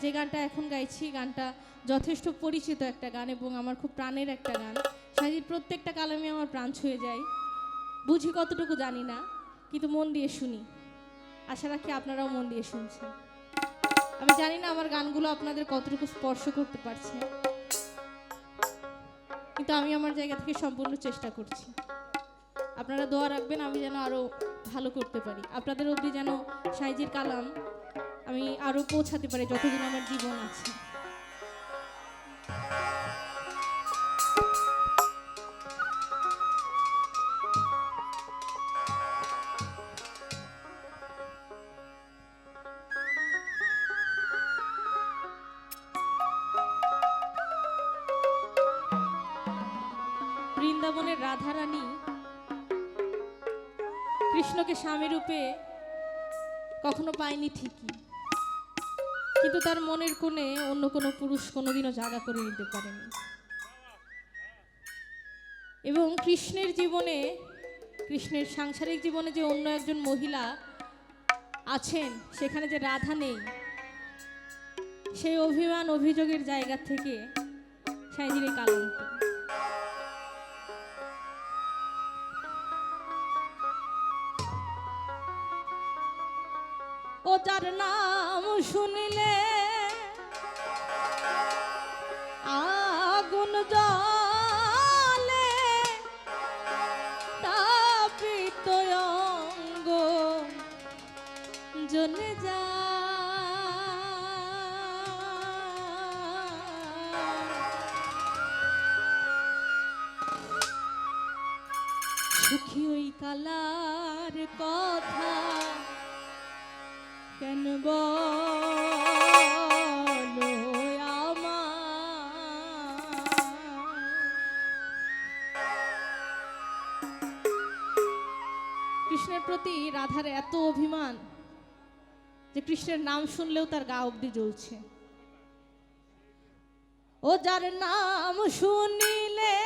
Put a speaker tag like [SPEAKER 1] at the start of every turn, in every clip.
[SPEAKER 1] যে গানটা এখন গাইছি, গানটা যথেষ্ট পরিচিত একটা গান এবং আমার খুব প্রাণের একটা গান। সাজির প্রত্যেকটা কালামে আমার প্রাণ ছুঁয়ে যায়। বুঝি কতটুকু জানি না, কিন্তু মন দিয়ে শুনি। আশা রাখি আপনারাও মন দিয়ে শুনছেন। আমি জানি না আমার গানগুলো আপনাদের কতটুকু স্পর্শ করতে পারছে, কিন্তু আমি আমার জায়গা থেকে সম্পূর্ণ চেষ্টা করছি। আপনারা দোয়া রাখবেন, আমি যেন আরও ভালো করতে পারি। আপনাদের অবধি যেন সাইজির কালাম আমি আরও পৌঁছাতে পারি যতদিন আমার জীবন আছে। বৃন্দাবনের রাধারানী কৃষ্ণকে স্বামী রূপে কখনো পায়নি ঠিকই। কিন্তু তার মনের কোণে অন্য কোনো পুরুষ কোনোদিনও জায়গা করে নিতে পারেনি। এবং কৃষ্ণের জীবনে, কৃষ্ণের সাংসারিক জীবনে যে অন্য একজন মহিলা আছেন, সেখানে যে রাধা নেই, সেই অভিমান অভিযোগের জায়গা থেকে সাইজির এই ও তার নাম শুনিলে আগুন জলে তাপিত অঙ্গ জ্বলে যায়। সুখী ওই কালার কথা কেন বলো? কৃষ্ণের প্রতি রাধার এত অভিমান যে কৃষ্ণের নাম শুনলেও তার গা অব্দি জ্বলছে ও যার নাম শুনিলে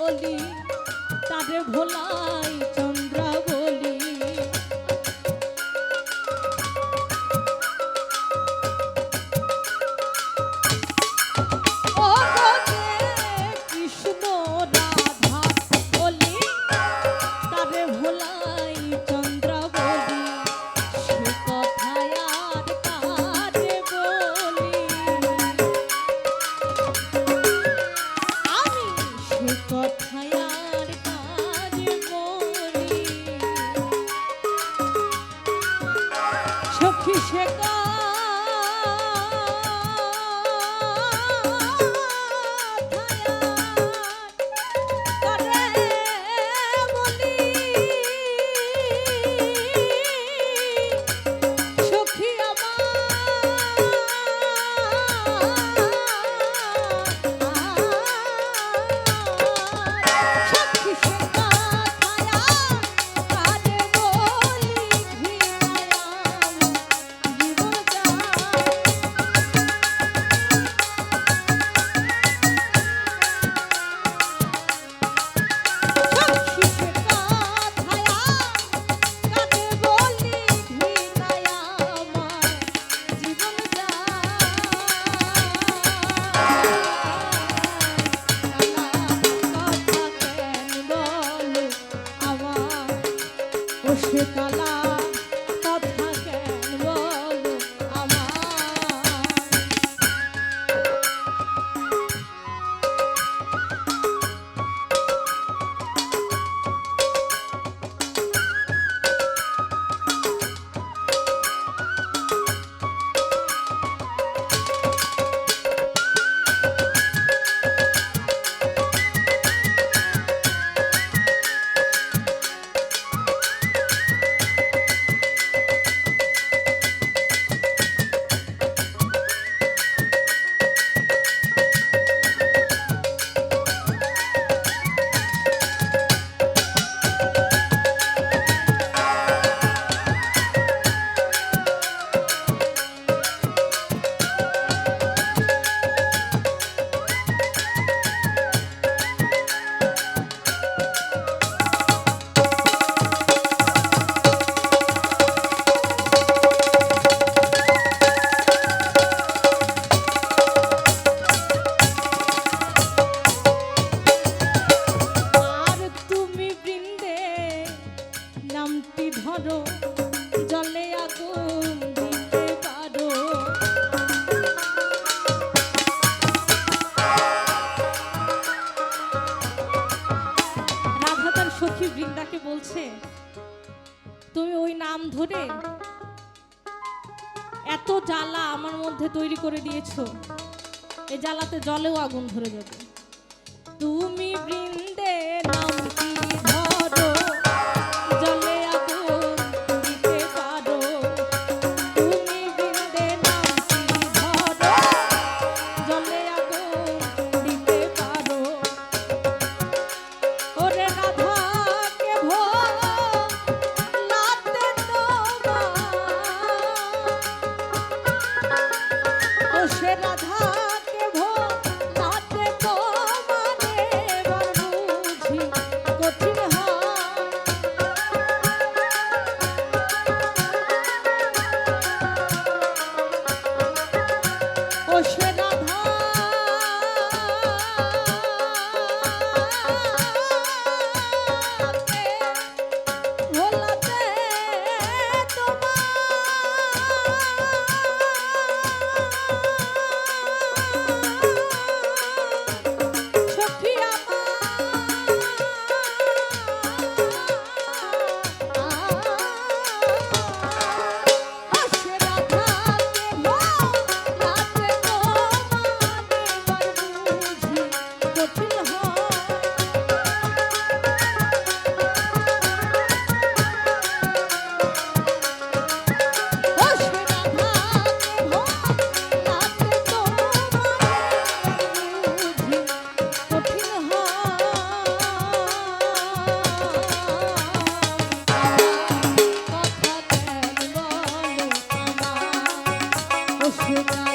[SPEAKER 1] অলি তারে ভোলাই সে কালা ধরো, জলে আগুন দিতে পারো। রাধা তার সখী বৃন্দাকে বলছে, তুমি ওই নাম ধরে এত জ্বালা আমার মধ্যে তৈরি করে দিয়েছ। এই জ্বালাতে জলেও আগুন ধরে যাবে। তুমি বৃন্দে নামটি ধরো সে রাধাকে আমার ও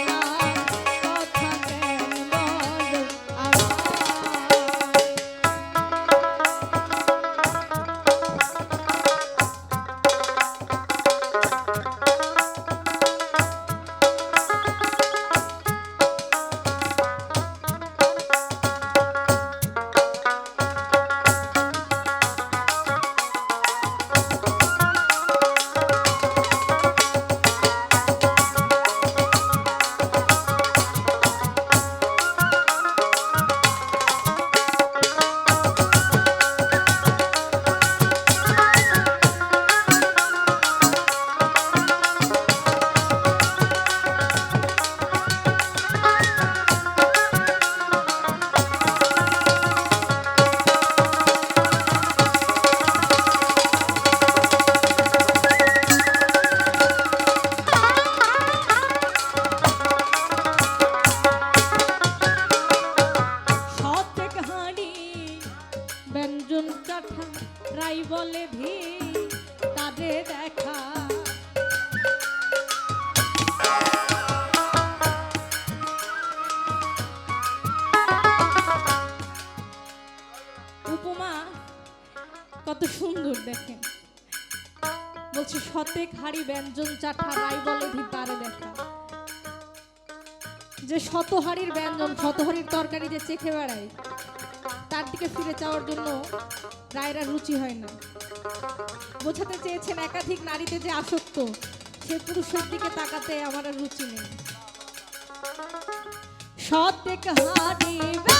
[SPEAKER 1] দেখেন বলছে শতেক হাড়ি ব্যঞ্জন চাঠা, রাই বলে ভি দেখা। যে শতহারির ব্যঞ্জন, শতহারির তরকারি যে চেখে বেড়ায়, তার দিকে ফিরে যাওয়ার জন্য রায়রা রুচি হয় না। বোঝাতে চেয়েছেন একাধিক নারীতে যে আসক্ত, সে পুরুষের দিকে তাকাতে আমার আর রুচি নেই। সত্যিক হারিবে